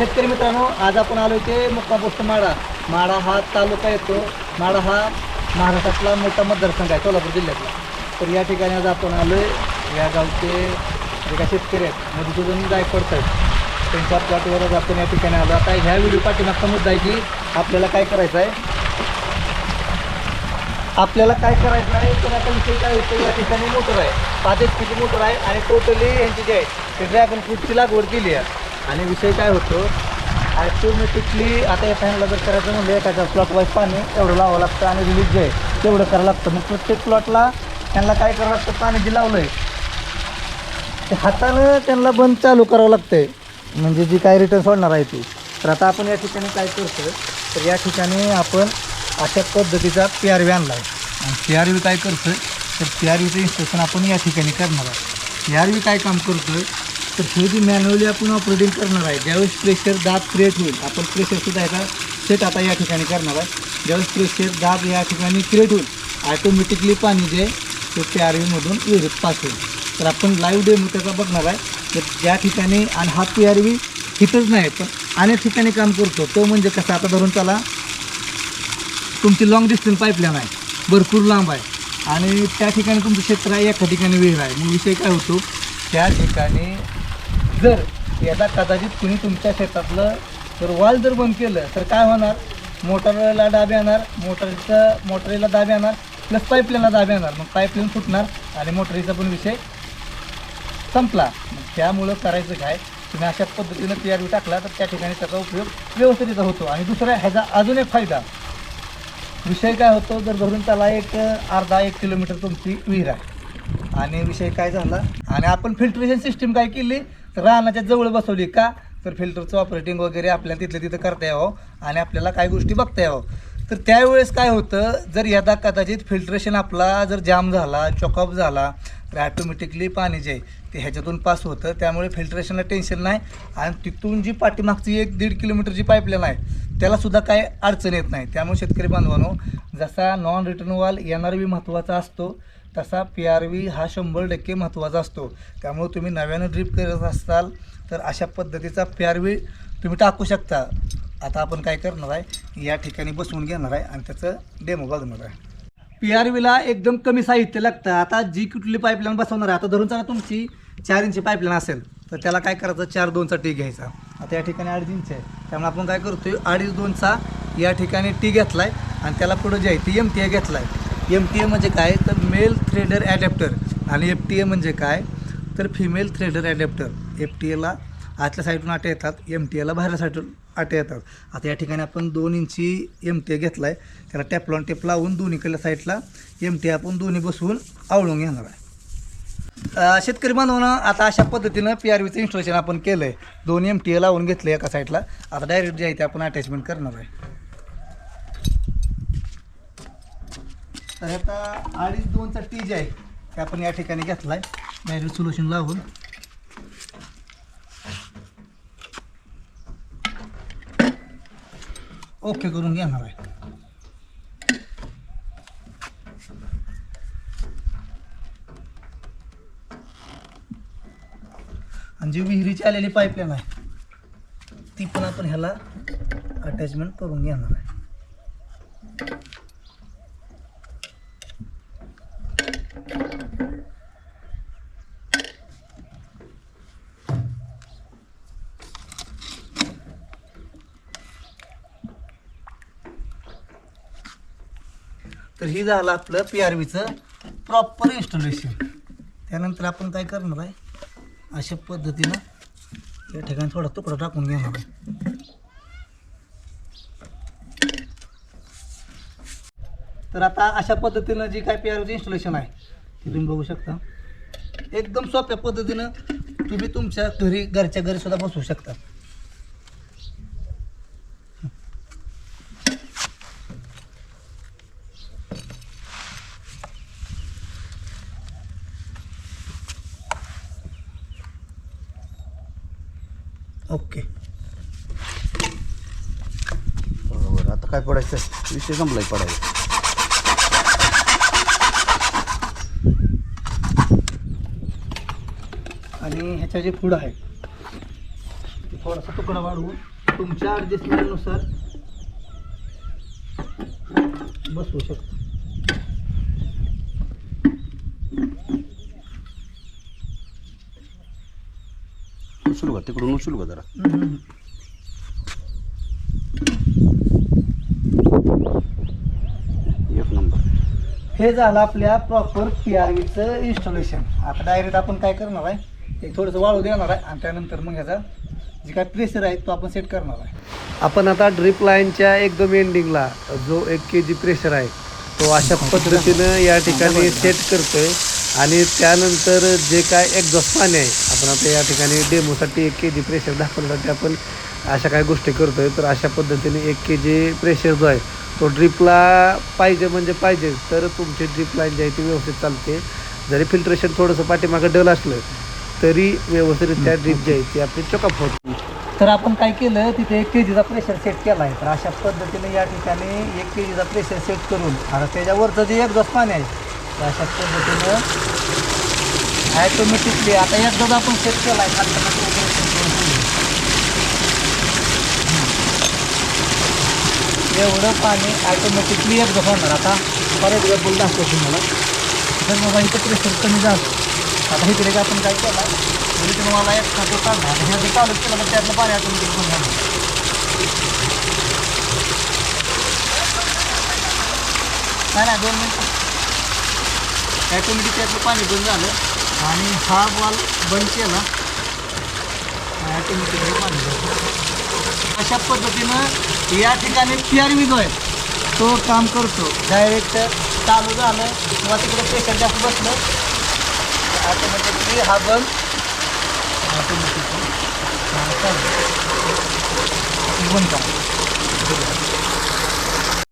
शेतकरी मित्रांनो आज आपण आलो ते मुक्का पोस्ट माडा. माडा हा तालुका येतो. माडा हा महाराष्ट्रातला मोठा मतदारसंघ आहे सोलापूर जिल्ह्यातला. तर या ठिकाणी आज आपण आलो आहे या गावचे जे काही शेतकरी आहेत मधुसूदन जायकवाडत आहेत त्यांच्या प्लॉटवर आज आपण या ठिकाणी आलो. आता ह्या व्हिडिओ पाठीमागचा मुद्दा आहे की आपल्याला काय करायचं आहे? आपल्याला काय करायचं आहे? तर आता विषय काय होतो या ठिकाणी मोटर आहे. पाच एच पीची मोटर आहे आणि टोटली यांची जी आहे ते ड्रॅगन फ्रूटची लागवड केली आहे. आणि विषय काय होतो? ॲटोमॅटिकली आता या फॅनला जर करायचं म्हणलं एखाद्या प्लॉट वाईज पाणी एवढं लावावं लागतं आणि रिलीज जे आहे तेवढं करावं लागतं. मग प्रत्येक प्लॉटला त्यांना काय करावं लागतं? पाणी जे लावलं आहे ते हातानं त्यांना बंद चालू करावं लागतंय. म्हणजे जी काय रिटर्न सोडणार आहे ती. तर आता आपण या ठिकाणी काय करतो तर या ठिकाणी आपण अशा पद्धतीचा पी आर व्ही आणला आहे. आणि पी आर व्ही काय करतोय? तर पी आर व्हीचं इन्स्ट्रक्शन आपण या ठिकाणी करणार आहे पी आर व्ही काय काम करतोय? तर हे जी मॅन्युअली आपण ऑपरेटिंग करणार आहे ज्यावेळेस प्रेशर दाब क्रिएट होईल आपण प्रेशरसुद्धा याचा सेट आता या ठिकाणी करणार आहे. ज्यावेळेस प्रेशर दाब या ठिकाणी क्रिएट होईल ॲटोमॅटिकली पाणी जे ते पी आर व्हीमधून विहिरीत पास होईल. तर आपण लाईव्ह डेमो त्याचा बघणार आहे. तर ज्या ठिकाणी आणि हा पी आर व्ही तिथंच नाही पण अनेक ठिकाणी काम करतो. तो म्हणजे कसं आता धरून चला. तुमची लॉंग डिस्टन्स पाईपलाईन आहे भरपूर लांब आहे. आणि त्या ठिकाणी तुमचं क्षेत्र आहे एका ठिकाणी विहीर आहे. मग विषय काय होतो त्या ठिकाणी जर याचा कदाचित कुणी तुमच्या शेतातलं जर वाल जर बंद केलं तर काय होणार? मोटरला दाब येणार मोटरचं मोटरीला दाब येणार प्लस पाईपलाईनला दाब येणार. मग पाईपलाईन फुटणार आणि मोटरीचा पण विषय संपला. मग त्यामुळं करायचं काय? तुम्ही अशा पद्धतीनं पी आर टाकला तर त्या ठिकाणी त्याचा उपयोग व्यवस्थितरित्या होतो. आणि दुसरा ह्याचा अजून एक फायदा. विषय काय होतो? जर धरून त्याला एक अर्धा एक किलोमीटर तुमची विहीर आहे. आणि विषय काय झाला? आणि आपण फिल्ट्रेशन सिस्टीम काय केली? तर रानाच्या जवळ बसवली का? तर फिल्टरचं ऑपरेटिंग वगैरे आपल्याला तिथल्या तिथं करता यावं आणि आपल्याला काय गोष्टी बघता यावं. तर त्यावेळेस काय होतं? जर यदा कदाचित फिल्ट्रेशन आपला जर जाम झाला चॉकअप झाला तर ॲटोमॅटिकली पाणी जे आहे ते ह्याच्यातून पास होतं. त्यामुळे फिल्ट्रेशनला टेन्शन नाही. आणि तिथून जी पाठीमागची एक दीड किलोमीटरची पाईपलाईन आहे त्यालासुद्धा काय अडचण येत नाही. त्यामुळे शेतकरी बांधवांनो जसा non return valve N R V महत्त्वाचा असतो. तसा पी आर व्ही हा शंभर टक्के महत्त्वाचा असतो. त्यामुळे तुम्ही नव्यानं ड्रीप करत असाल तर अशा पद्धतीचा पी आर व्ही तुम्ही टाकू शकता. आता आपण काय करणार आहे या ठिकाणी बसवून घेणार आहे आणि त्याचं डेमो बघणार आहे. पी आर व्हीला एकदम कमी साहित्य लागतं. आता जी कुठली पाईपलाईन बसवणार आहे आता धरून चला तुमची. चार इंची पाईपलाईन असेल तर त्याला काय करायचं? चार दोनचा टी घ्यायचा. आता या ठिकाणी अडीच इंच आहे. त्यामुळे आपण काय करतोय अडीच दोनचा या ठिकाणी टी घेतला आहे आणि त्याला पुढं जे आहे ती एम टी घेतला आहे एम टी ए म्हणजे काय? तर मेल थ्रेडर ॲडॅप्टर आणि एफ टी ए म्हणजे काय? तर female threader adapter F T एला आतल्या साईडून आटे येतात एम टी एला बाहेरच्या साईडून आटे येतात. आता या ठिकाणी आपण दोन इंची एम टी ए घेतला आहे त्याला टॅपलॉन टेप लावून दोन्हीकडल्या साईडला एम टी आपण दोन्ही बसवून आवळून घेणार आहे. शेतकरी बांधवांना आता अशा पद्धतीनं पी आर व्हीचं इन्स्टॉलेशन आपण केलं आहे दोन एम टी ए लावून घेतलं एका साईडला आता डायरेक्ट जे आहे ते आपण अटॅचमेंट करणार आहे. तर आता अडीच दोनचा टी जे आहे ते आपण या ठिकाणी घेतला आहे डायरेक्ट सोल्युशन लावून. ओके करून घेणार आहे. आणि जी विहिरीची आलेली पाईपलाईन आहे ती पण आपण ह्याला अटॅचमेंट करून घेणार आहे. तर हे झालं आपलं पी आर व्हीचं प्रॉपर इन्स्टॉलेशन त्यानंतर आपण काय करणार आहे? अशा पद्धतीनं या ठिकाणी थोडा तुकडा टाकून घेणार आहे. तर आता अशा पद्धतीनं जी काय पी आर इन्स्टॉलेशन आहे ते तुम्ही बघू शकता. एकदम सोप्या पद्धतीनं तुम्ही तुमच्या घरी घरच्या घरी सुद्धा बसवू शकता. ओके. बरोबर. आता काय पडायचं? विषय संपलाय पडायचा आणि ह्याच्या जे पुढं आहे ते थोडासा तुकडा वाढवून तुमच्या ॲडजस्टमेंटनुसार बसवू शकतो. उचलू का तिकडून उचलू का जरा. एक नंबर. हे झालं आपल्या प्रॉपर पी आर व्हीचं इन्स्टॉलेशन आता डायरेक्ट आपण काय करणार आहे? एक थोडंसं वाळू देणार आहे आणि त्यानंतर मग ह्याचा जे काय प्रेशर आहे तो आपण सेट करणार आहे. आपण आता ड्रिप लाईनच्या एकदम एंडिंगला जो एक के जी प्रेशर आहे तो अशा पद्धतीनं या ठिकाणी सेट करतोय. आणि त्यानंतर जे काय एक्झॉस्ट पाणी आहे आपण आता या ठिकाणी डेमोसाठी एक के जी प्रेशर दाखवण्यासाठी आपण अशा काही गोष्टी करतोय. तर अशा पद्धतीने एक के जी प्रेशर जो आहे तो ड्रिपला पाहिजे म्हणजे पाहिजे. तर तुमची ड्रिप लाईन जी आहे ती व्यवस्थित चालते. जरी फिल्ट्रेशन थोडंसं पाठीमागं डल असलं तरी व्यवस्थितरित्या ड्रिप जी आहे ती आपली चोकअप होत. तर आपण काय केलं तिथे एक के जीचा प्रेशर सेट केला आहे तर अशा पद्धतीने या ठिकाणी एक के जीचा प्रेशर सेट करून आता त्याच्यावरचं जे एक पाणी आहे तर अशा पद्धतीनं ॲटोमॅटिकली आता एकदा आपण सेट केला आहे एवढं पाणी ॲटोमॅटिकली एकदा होणार. आता परत एक्झाम्पल दाखवतो तुम्हाला. तर बाबा इथं प्रेशर कमी जास्त आता इकडे काय आपण काय केला म्हणजे तुम्हाला एक खातो काढला आता ह्याचं चालू केलं तर त्यातलं पाणी ऑटोमॅटिक बंद झालं नाही नाही दोन मिनटं. ॲटोमॅटिक त्यातलं पाणी बंद झालं. आणि हा बॉल बंद केला. ॲटोमॅटिकली पाणी अशा पद्धतीनं या ठिकाणी पी आर व्ही जो आहे तो काम करतो. डायरेक्ट चालू झालं किंवा तिकडे पेशंट जास्त बसलं ऑटोमॅटिकली हा बंद ऑटोमॅटिकली बंद